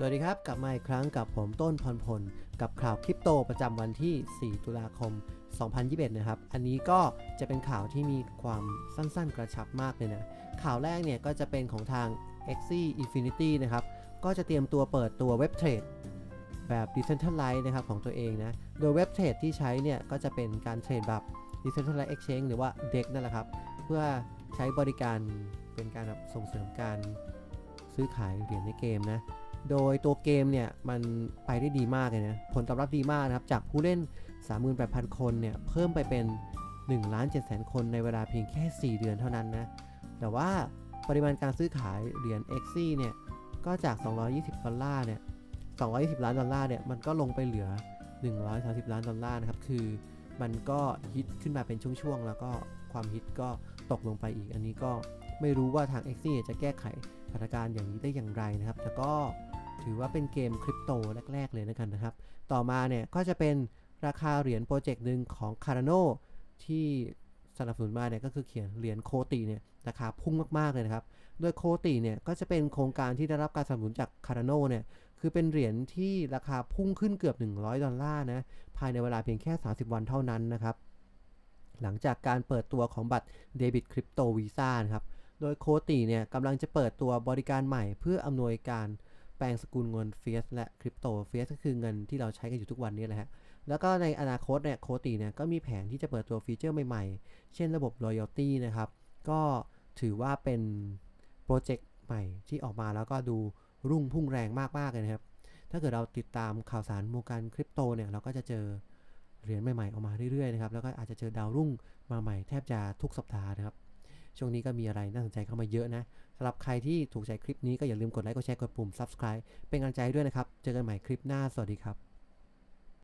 สวัสดีครับ กลับมาอีกครั้งกับผมต้นพรพล กับข่าวคริปโตประจำวันที่ 4 ตุลาคม 2021 นะครับ อันนี้ก็จะเป็นข่าวที่มีความสั้นๆ กระชับมากเลยนะ ข่าวแรกเนี่ยก็จะเป็นของทาง x i Infinity นะครับ ก็จะเตรียมตัวเปิดตัวเว็บเทรดแบบ Decentralized นะครับของตัวเองนะ โดยเว็บเทรดที่ใช้เนี่ยก็จะเป็นการเทรดแบบ Decentralized Exchange หรือว่า DEX นั่นแหละครับ เพื่อใช้บริการเป็นการแบบส่งเสริมการซื้อขายเหรียญในเกมนะ โดยตัวเกมเนี่ยมันไปได้ดีมากเลยนะ ผลตอบรับดีมากนะครับ จากผู้เล่น 38,000 คนเนี่ยเพิ่มไปเป็น1ล้าน7แสนคนในเวลาเพียงแค่ 4 เดือนเท่านั้นนะ แต่ว่าปริมาณการซื้อขายเหรียญ x อเนี่ยก็จาก 220 ดอลลาร์เนี่ย 220 ล้านดอลลาร์เนี่ยมันก็ลงไปเหลือ 130 ล้านดอลลาร์นะครับ คือมันก็ฮิตขึ้นมาเป็นช่วงๆ แล้วก็ความฮิตก็ตกลงไปอีก อันนี้ก็ไม่รู้ว่าทาง x อจะแก้ไขสถานการณ์อย่างนี้ได้อย่างไรนะครับ แต่ก็ ถือว่าเป็นเกมคริปโตแรก ๆ เลยนะกันนะครับ ต่อมาเนี่ยก็จะเป็นราคาเหรียญโปรเจกต์หนึ่งของ Cardano ที่สนับสนุนมาเนี่ยก็คือเขียนเหรียญโคติเนี่ยราคาพุ่งมากๆเลยนะครับ โดยโคติเนี่ยก็จะเป็นโครงการที่ได้รับการสนับสนุนจาก Cardano เนี่ยคือเป็นเหรียญที่ราคาพุ่งขึ้นเกือบ 100 ดอลลาร์นะภายในเวลาเพียงแค่ 30 วันเท่านั้นนะครับ หลังจากการเปิดตัวของบัตรเดบิตคริปโตวีซ่านะครับ โดยโคติเนี่ยกำลังจะเปิดตัวบริการใหม่เพื่ออำนวยการ แปลงสกุลเงินเฟียสและคริปโตเฟียสก็คือเงินที่เราใช้กันอยู่ทุกวันนี้แหละฮะ แล้วก็ในอนาคตเนี่ยโคติเนี่ยก็มีแผนที่จะเปิดตัวฟีเจอร์ใหม่ๆ เช่นระบบ loyalty นะครับ ก็ถือว่าเป็นโปรเจกต์ใหม่ที่ออกมาแล้วก็ดูรุ่งพุ่งแรงมากๆเลยนะครับ ถ้าเกิดเราติดตามข่าวสารวงการคริปโตเนี่ยเราก็จะเจอเหรียญใหม่ๆออกมาเรื่อยๆนะครับ แล้วก็อาจจะเจอดาวรุ่งมาใหม่แทบจะทุกสัปดาห์นะครับ ช่วงนี้ก็มีอะไรน่าสนใจเข้ามาเยอะนะสำหรับใครที่ถูกใจคลิปนี้ก็อย่าลืมกดไลค์กดแชร์กดปุ่ม subscribe เป็นกำลังใจด้วยนะครับ เจอกันใหม่คลิปหน้าสวัสดีครับ